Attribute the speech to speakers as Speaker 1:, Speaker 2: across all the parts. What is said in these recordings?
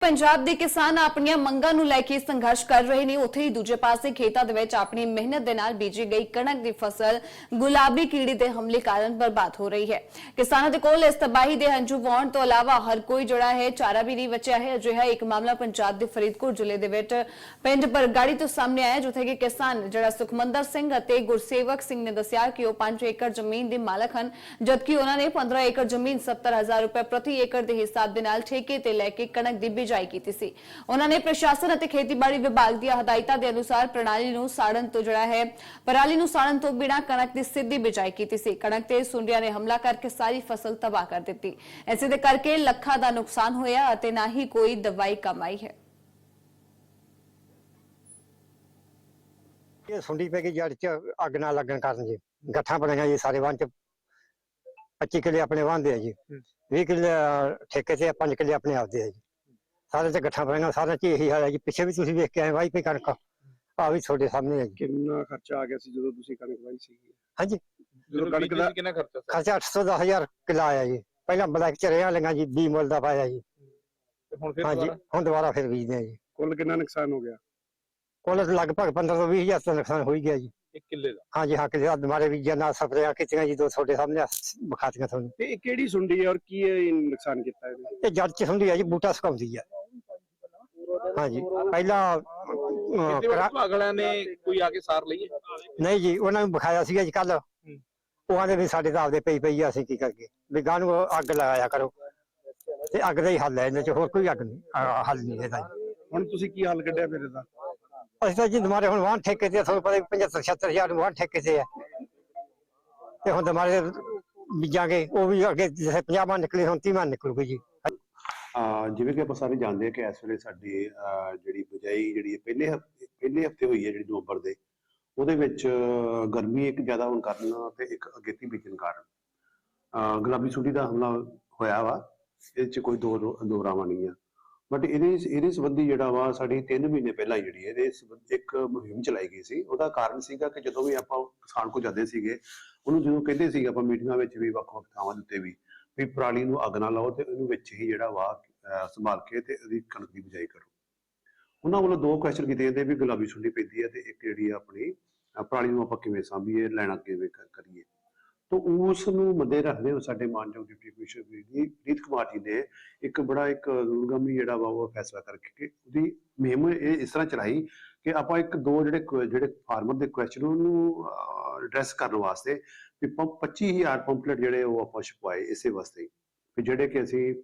Speaker 1: ਪੰਜਾਬ ਦੇ ਕਿਸਾਨ ਆਪਣੀਆਂ ਮੰਗਾਂ ਨੂੰ ਲੈ ਕੇ ਸੰਘਰਸ਼ ਕਰ ਰਹੇ ਨੇ। ਉੱਥੇ ਹੀ ਦੂਜੇ ਪਾਸੇ ਖੇਤਾਂ ਦੇ ਵਿੱਚ ਆਪਣੀ ਮਿਹਨਤ ਦੇ ਨਾਲ ਬੀਜੀ ਗਈ ਕਣਕ ਦੀ ਫਸਲ ਗੁਲਾਬੀ ਕੀੜੀ ਦੇ ਹਮਲੇ ਕਾਰਨ ਬਰਬਾਦ ਹੋ ਰਹੀ ਹੈ। ਕਿਸਾਨਾਂ ਦੇ ਕੋਲ ਇਸ ਤਬਾਹੀ ਦੇ ਹੰਝੂ ਵਹਾਉਣ ਤੋਂ ਇਲਾਵਾ ਹਰ ਕੋਈ ਜੁੜਾ ਹੈ, ਚਾਰਾ ਵੀ ਨਹੀਂ ਬਚਿਆ ਹੈ। ਅਜਿਹਾ ਇੱਕ ਮਾਮਲਾ ਪੰਜਾਬ ਦੇ ਫਰੀਦਕੋਟ ਜ਼ਿਲ੍ਹੇ ਦੇ ਵਿੱਚ ਪਿੰਡ ਬਰਗਾੜੀ ਤੋਂ ਸਾਹਮਣੇ ਆਇਆ, ਜਿੱਥੇ ਕਿ ਕਿਸਾਨ ਜਿਹੜਾ ਸੁਖਮੰਦਰ ਸਿੰਘ ਅਤੇ ਗੁਰਸੇਵਕ ਸਿੰਘ ਨੇ ਦੱਸਿਆ ਕਿ ਉਹ 5 ਏਕੜ ਜ਼ਮੀਨ ਦੇ ਮਾਲਕ ਹਨ, ਜਦਕਿ ਉਹਨਾਂ ਨੇ 15 ਏਕੜ ਜ਼ਮੀਨ 70000 ਰੁਪਏ ਪ੍ਰਤੀ ਏਕੜ ਦੇ ਹਿਸਾਬ ਦੇ ਨਾਲ ਠੇਕੇ ਤੇ ਲੈ ਕੇ ਕਣਕ ਦੀ ਬਿਜਾਈ ਕੀਤੀ ਸੀ। ਉਹਨਾਂ ਨੇ ਪ੍ਰਸ਼ਾਸਨ ਅਤੇ ਖੇਤੀਬਾੜੀ ਵਿਭਾਗ ਦੀਆਂ ਹਦਾਇਤਾਂ ਦੇ ਅਨੁਸਾਰ ਪ੍ਰਣਾਲੀ ਨੂੰ ਸਾੜਨ ਤੋਂ ਜਿਹੜਾ ਹੈ ਪਰਾਲੀ ਨੂੰ ਸਾੜਨ ਤੋਂ ਬਿਨਾਂ ਕਣਕ ਦੀ ਸਿੱਧੀ ਬਿਜਾਈ ਕੀਤੀ ਸੀ। ਕਣਕ ਤੇ ਸੁੰਡੀਆਂ ਨੇ ਹਮਲਾ ਕਰਕੇ ਸਾਰੀ ਫਸਲ ਤਬਾਹ ਕਰ ਦਿੱਤੀ। ਐਸੇ ਦੇ ਕਰਕੇ ਲੱਖਾਂ ਦਾ ਨੁਕਸਾਨ ਹੋਇਆ ਅਤੇ ਨਾ ਹੀ ਕੋਈ ਦਵਾਈ ਕਮਾਈ ਹੈ।
Speaker 2: ਇਹ ਸੁੰਡੀ ਪੈ ਗਈ ਜੜ ਚ ਅੱਗ ਨਾ ਲੱਗਣ ਕਾਰਨ ਜੀ। ਗੱਠਾਂ ਬਣੀਆਂ ਜੀ ਸਾਰੇ ਚ। 25 ਕਿੱਲੇ ਆਪਣੇ ਵਾਹਨਦੇ ਆ ਜੀ। 20 ਕਿੱਲੇ ਠੇਕੇ ਤੇ 5 ਕਿੱਲੇ ਆਪਣੇ ਆਪਦੇ ਆ ਜੀ। ਸਾਰੇ ਤੇ ਗੱਠਾਂ ਬਣੀਆਂ ਸਾਰਿਆਂ ਚ ਇਹੀ ਹਾਲ ਹੈ ਜੀ। ਪਿੱਛੇ ਵੀ ਤੁਸੀਂ ਵੇਖ ਕੇ ਆਏ ਵਾਈ ਪਈ ਕਣਕ। ਆ ਵੀ ਤੁਹਾਡੇ ਸਾਹਮਣੇ ਹੈ ਜੀ।
Speaker 3: ਕਿੰਨਾ ਖਰਚਾ ਆ ਗਿਆ ਸੀ ਜਦੋਂ ਤੁਸੀਂ ਕਣਕ ਵਾਈ ਸੀਗੀ?
Speaker 2: ਹਾਂਜੀ।
Speaker 3: ਜਦੋਂ ਕਣਕ ਦਾ
Speaker 4: ਸੀ ਕਿੰਨਾ ਖਰਚਾ ਸੀ?
Speaker 2: ਖਰਚਾ 800 10000 ਕਿੱਲਾ ਆਇਆ ਜੀ। ਪਹਿਲਾਂ ਬਲੈਕ ਚ ਰਿਆਂ ਲਈਆਂ ਜੀ 20 ਮੁੱਲ ਦਾ ਪਾਇਆ ਜੀ।
Speaker 4: ਹੁਣ ਫਿਰ
Speaker 2: ਹਾਂਜੀ
Speaker 4: ਦੁਬਾਰਾ?
Speaker 2: ਹੁਣ ਦੁਬਾਰਾ ਫਿਰ ਬੀਜਦੇ ਆ ਜੀ।
Speaker 3: ਕੁੱਲ ਕਿੰਨਾ ਨੁਕਸਾਨ ਹੋ ਗਿਆ?
Speaker 2: ਕੁੱਲ ਲਗਭਗ 15 ਤੋਂ 20 ਹਜ਼ਾਰ ਦਾ ਨੁਕਸਾਨ ਹੋ ਹੀ ਗਿਆ ਜੀ।
Speaker 4: ਇੱਕ ਕਿੱਲੇ ਦਾ?
Speaker 2: ਹਾਂਜੀ ਹਾਂ ਕਿਤੇ ਦੁਬਾਰੇ ਬੀਜਿਆ ਨਾ ਸਪਰੇਆਂ ਕੀਤੀਆਂ ਜੀ ਦੋ ਤੁਹਾਡੇ ਸਾਹਮਣੇ ਵਿਖਾਤੀਆਂ ਤੁਹਾਨੂੰ।
Speaker 3: ਤੇ ਇਹ ਕਿਹੜੀ ਸੁੰਡੀ ਹੈ ਔਰ ਕੀ ਇਹ ਨੁਕਸਾਨ ਕੀਤਾ ਇਹਨੇ?
Speaker 2: ਇਹ ਜੜ ਚ ਹੁੰਦੀ ਹੈ ਜੀ ਬੂਟਾ ਸੁਕਾਉਂਦੀ ਹੈ। ਹਾਂਜੀ। ਪਹਿਲਾਂ ਅਹ, ਕਰਾ-
Speaker 4: ਨੇ ਕੋਈ ਆ ਕੇ ਸਾਰ ਲਈ ਹੈ?
Speaker 2: ਨਹੀਂ ਜੀ ਉਹਨਾਂ ਨੂੰ ਵਿਖਾਇਆ ਸੀਗਾ ਜੀ ਕੱਲ ਉਹ ਆਂਦੇ ਵੀ ਸਾਡੇ ਤਾਂ ਆਪਦੇ ਪਈ ਪਈ ਆ ਅਸੀਂ ਕੀ ਕਰਕੇ ਵੀ ਗਾਂ ਨੂੰ ਅੱਗ ਲਗਾਇਆ ਕਰੋ। ਤੇ ਅੱਗ ਦਾ ਹੀ ਹੱਲ ਹੈ ਇਹਨਾਂ ਚ ਹੋਰ ਕੋਈ ਅੱਗ ਨਹੀਂ ਅਹ, ਹੱਲ ਨਹੀਂ ਇਹਦਾ ਜੀ।
Speaker 3: ਹੁਣ ਤੁਸੀਂ ਕੀ ਹੱਲ ਕੱਢਿਆ ਫਿਰ ਇਹਦਾ?
Speaker 2: ਅਸੀਂ ਤਾਂ ਜੀ ਤੁਹਾਡੇ ਹੁਣ ਵਾਹਨ ਠੇਕੇ ਤੇ ਆ, ਤੁਹਾਨੂੰ ਪਤਾ 75 76000 ਨੂੰ ਵਾਹਨ ਠੇਕੇ ਤੇ ਹੈ ਤੇ ਹੁਣ ਤੁਹਾਡੇ ਬੀਜਾਂਗੇ ਉਹ ਵੀ ਅੱਗੇ ਜਿਵੇਂ 50 ਮਨ ਨਿਕਲੇ ਹੁਣ 30 ਮਨ ਨਿਕਲੂਗੀ ਜੀ।
Speaker 5: ਜਿਵੇਂ ਕਿ ਆਪਾਂ ਸਾਰੇ ਜਾਣਦੇ ਹਾਂ ਕਿ ਇਸ ਵੇਲੇ ਸਾਡੀ ਜਿਹੜੀ ਬਿਜਾਈ ਜਿਹੜੀ ਪਹਿਲੇ ਹਫ਼ਤੇ ਪਹਿਲੇ ਹਫ਼ਤੇ ਹੋਈ ਹੈ ਜਿਹੜੀ ਨਵੰਬਰ ਦੇ, ਉਹਦੇ ਵਿੱਚ ਗਰਮੀ ਇੱਕ ਜ਼ਿਆਦਾ ਹੋਣ ਕਾਰਨ ਤੇ ਇੱਕ ਅਗੇਤੀ ਬੀਜਣ ਕਾਰਨ ਗੁਲਾਬੀ ਸੁੰਡੀ ਦਾ ਹਮਲਾ ਹੋਇਆ ਵਾ, ਇਹਦੇ 'ਚ ਕੋਈ ਦੋ ਦੋ ਰਾਵਾਂ ਨਹੀਂ ਆ। ਬਟ ਇਹਦੇ ਇਹਦੇ ਸੰਬੰਧੀ ਜਿਹੜਾ ਵਾ, ਸਾਡੀ 3 ਮਹੀਨੇ ਪਹਿਲਾਂ ਜਿਹੜੀ ਇਹਦੇ ਸੰਬੰਧੀ ਇੱਕ ਮੁਹਿੰਮ ਚਲਾਈ ਗਈ ਸੀ। ਉਹਦਾ ਕਾਰਨ ਸੀਗਾ ਕਿ ਜਦੋਂ ਵੀ ਆਪਾਂ ਕਿਸਾਨ ਕੋ ਜਾਂਦੇ ਸੀਗੇ, ਉਹਨੂੰ ਜਦੋਂ ਕਹਿੰਦੇ ਸੀਗੇ ਆਪਾਂ ਮੀਟਿੰਗਾਂ ਵਿੱਚ ਵੀ ਵੱਖ ਵੱਖ ਥਾਵਾਂ ਦੇ ਉੱਤੇ ਵੀ ਵੀ ਪਰਾਲੀ ਨੂੰ ਅੱਗ ਨਾ ਲਾਓ ਤੇ ਉਹਨੂੰ ਵਿੱਚ ਹੀ ਜਿਹੜਾ ਵਾ ਸੰਭਾਲ ਕੇ ਤੇ ਉਹਦੀ ਕਣਕ ਦੀ ਬਿਜਾਈ ਕਰੋ। ਉਹਨਾਂ ਵੱਲੋਂ ਦੋ ਕੁਐਸਚਨ ਕੀਤੇ ਜਾਂਦੇ ਵੀ ਗੁਲਾਬੀ ਸੁੰਡੀ ਪੈਂਦੀ ਹੈ ਤੇ ਇੱਕ ਜਿਹੜੀ ਆ ਆਪਣੀ ਪਰਾਲੀ ਨੂੰ ਆਪਾਂ ਕਿਵੇਂ ਸਾਂਭੀਏ, ਲੈਣਾ ਕਿਵੇਂ ਕਰੀਏ। ਤਾਂ ਉਸ ਨੂੰ ਮੱਦੇ ਰੱਖਦੇ ਹੋਏ ਸਾਡੇ ਮਾਨਯੋਗ ਡਿਪਟੀ ਕਮਿਸ਼ਨਰ ਜੀ ਰੀਤ ਕੁਮਾਰ ਜੀ ਨੇ ਇੱਕ ਬੜਾ ਇੱਕ ਦੂਰਗਾਮੀ ਜਿਹੜਾ ਵਾ ਉਹ ਫੈਸਲਾ ਕਰਕੇ ਉਹਦੀ ਮੁਹਿੰਮ ਇਹ ਇਸ ਤਰ੍ਹਾਂ ਚਲਾਈ ਕਿ ਆਪਾਂ ਇੱਕ ਦੋ ਜਿਹੜੇ ਜਿਹੜੇ ਫਾਰਮਰ ਦੇ ਕੁਐਸਚਨ ਉਹਨੂੰ ਐਡਰੈਸ ਕਰਨ ਵਾਸਤੇ ਵੀ ਪੰਪ 25000 ਪੰਪਲੇਟ ਜਿਹੜੇ ਉਹ ਆਪਾਂ ਛਪਵਾਏ ਇਸੇ ਵਾਸਤੇ। ਵੀ ਜਿਹੜੇ ਕਿ ਅਸੀਂ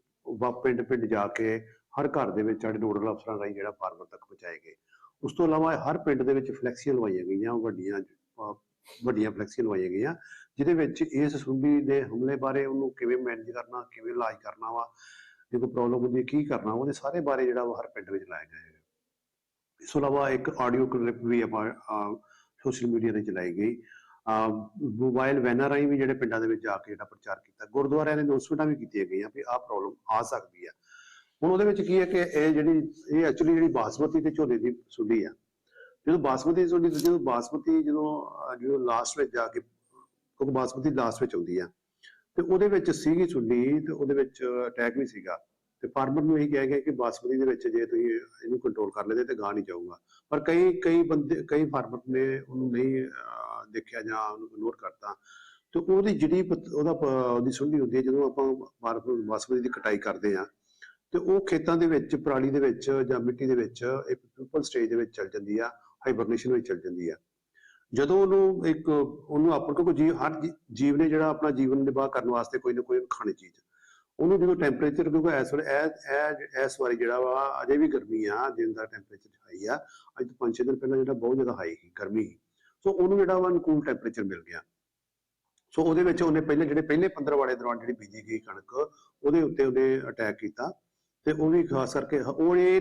Speaker 5: ਵਾ ਪਿੰਡ ਪਿੰਡ ਜਾ ਕੇ ਹਰ ਘਰ ਦੇ ਵਿੱਚ ਸਾਡੇ ਨੋਡਲ ਅਫਸਰਾਂ ਰਾਹੀਂ ਜਿਹੜਾ ਫਾਰਮਰ ਤੱਕ ਪਹੁੰਚਾਏ ਗਏ। ਉਸ ਤੋਂ ਇਲਾਵਾ ਹਰ ਪਿੰਡ ਦੇ ਵਿੱਚ ਫਲੈਕਸੀਆਂ ਲਵਾਈਆਂ ਗਈਆਂ ਵੱਡੀਆਂ ਵੱਡੀਆਂ ਫਲੈਕਸੀਆਂ ਲਵਾਈਆਂ ਗਈਆਂ, ਜਿਹਦੇ ਵਿੱਚ ਇਸ ਸੁੰਡੀ ਦੇ ਹਮਲੇ ਬਾਰੇ ਉਹਨੂੰ ਕਿਵੇਂ ਮੈਨੇਜ ਕਰਨਾ, ਕਿਵੇਂ ਇਲਾਜ ਕਰਨਾ ਵਾ, ਜੇ ਕੋਈ ਪ੍ਰੋਬਲਮ ਹੁੰਦੀ ਹੈ ਕੀ ਕਰਨਾ ਉਹਦੇ ਸਾਰੇ ਬਾਰੇ ਜਿਹੜਾ ਵਾ ਹਰ ਪਿੰਡ ਵਿੱਚ ਲਾਇਆ ਗਿਆ ਇਸ ਤੋਂ ਇਲਾਵਾ ਇੱਕ ਆਡੀਓ ਕਲਿੱਪ ਵੀ ਆਪਾਂ ਸੋਸ਼ਲ ਮੀਡੀਆ ਤੇ ਚਲਾਈ ਗਈ। ਮੋਬਾਈਲ ਵੈਨਾਂ ਰਾਹੀਂ ਵੀ ਜਿਹੜੇ ਪਿੰਡਾਂ ਦੇ ਵਿੱਚ ਜਾ ਕੇ ਜਿਹੜਾ ਪ੍ਰਚਾਰ ਕੀਤਾ। ਗੁਰਦੁਆਰਿਆਂ ਦੇ ਅਨਾਉਂਸਮੈਂਟਾਂ ਵੀ ਕੀਤੀਆਂ ਗਈਆਂ ਵੀ ਆਹ ਪ੍ਰੋਬਲਮ ਆ ਸਕਦੀ ਆ। ਹੁਣ ਉਹਦੇ ਵਿੱਚ ਕੀ ਹੈ ਕਿ ਇਹ ਜਿਹੜੀ, ਇਹ ਐਕਚੁਅਲੀ ਜਿਹੜੀ ਬਾਸਮਤੀ ਤੇ ਝੋਨੇ ਦੀ ਸੁੰਡੀ ਆ। ਜਦੋਂ ਬਾਸਮਤੀ ਦੀ ਸੁੰਡੀ, ਜਦੋਂ ਬਾਸਮਤੀ ਜਦੋਂ ਜਦੋਂ ਲਾਸਟ ਵਿੱਚ ਜਾ ਕੇ, ਕਿਉਂਕਿ ਬਾਸਮਤੀ ਲਾਸਟ ਵਿੱਚ ਆਉਂਦੀ ਆ। ਤੇ ਉਹਦੇ ਵਿੱਚ ਸੀਗੀ ਸੁੰਡੀ ਤੇ ਉਹਦੇ ਵਿੱਚ ਅਟੈਕ ਵੀ ਸੀਗਾ। ਤੇ ਫਾਰਮਰ ਨੂੰ ਇਹ ਕਿਹਾ ਗਿਆ ਕਿ ਬਾਸਮਤੀ ਦੇ ਵਿੱਚ ਜੇ ਤੁਸੀਂ ਇਹਨੂੰ ਕੰਟਰੋਲ ਕਰ ਲੈਂਦੇ ਤੇ ਗਾਹ ਨਹੀਂ ਜਾਊਗਾ। ਪਰ ਕਈ ਕਈ ਬੰਦੇ, ਕਈ ਫਾਰਮਰ ਨੇ ਉਹਨੂੰ ਨਹੀਂ ਦੇਖਿਆ ਜਾਂ ਉਹਨੂੰ ਇਗਨੋਰ ਕਰਤਾ। ਤੇ ਉਹਦੀ ਜਿਹੜੀ ਉਹਦਾ ਉਹਦੀ ਸੁੰਡੀ ਹੁੰਦੀ ਹੈ, ਜਦੋਂ ਆਪਾਂ ਬਾਸਮਤੀ ਦੀ ਕਟਾਈ ਕਰਦੇ ਆ ਤੇ ਉਹ ਖੇਤਾਂ ਦੇ ਵਿੱਚ, ਪਰਾਲੀ ਦੇ ਵਿੱਚ ਜਾਂ ਮਿੱਟੀ ਦੇ ਵਿੱਚ ਇੱਕ ਪਿਊਪਲ ਸਟੇਜ ਦੇ ਵਿੱਚ ਚੱਲ ਜਾਂਦੀ ਆ ਹਾਈਬਰਨੇਸ਼ਨ ਵਿੱਚ ਚੱਲ ਜਾਂਦੀ ਆ। ਜਦੋਂ ਉਹਨੂੰ ਇੱਕ, ਉਹਨੂੰ ਆਪਣ ਕੋਈ ਜੀਵ, ਹਰ ਜੀ- ਜੀਵ ਨੇ ਜਿਹੜਾ ਆਪਣਾ ਜੀਵਨ ਨਿਰਵਾਹ ਕਰਨ ਵਾਸਤੇ ਕੋਈ ਨਾ ਕੋਈ ਖਾਣੀ ਚੀਜ਼। ਉਹਨੂੰ ਜਦੋਂ ਟੈਂਪਰੇਚਰ ਕਿਉਂਕਿ ਇਸ ਵੇਲੇ ਇਹ ਇਸ ਵਾਰੀ ਜਿਹੜਾ ਵਾ, ਅਜੇ ਵੀ ਗਰਮੀ ਆ, ਦਿਨ ਦਾ ਟੈਂਪਰੇਚਰ ਹਾਈ ਆ। ਅੱਜ ਤੋਂ 5-6 ਦਿਨ ਪਹਿਲਾਂ ਜਿਹੜਾ ਬਹੁਤ ਜ਼ਿਆਦਾ ਹਾਈ ਸੀ, ਗਰਮੀ ਸੀ। ਸੋ ਉਹਨੂੰ ਜਿਹੜਾ ਵਾ, ਅਨੁਕੂਲ ਟੈਂਪਰੇਚਰ ਮਿਲ ਗਿਆ। ਸੋ ਉਹਦੇ ਵਿੱਚ ਉਹਨੇ ਪਹਿਲੇ ਜਿਹੜੇ ਪਹਿਲੇ 15 ਵਾਲੇ ਦੌਰਾਨ ਜਿਹੜੀ ਬੀਜੀ ਗਈ ਕਣਕ, ਉਹਦੇ ਉੱਤੇ ਉਹਨੇ ਅਟੈਕ ਕੀਤਾ। ਤੇ ਉਹ ਵੀ ਖਾਸ ਕਰਕੇ ਉਹ ਇਹ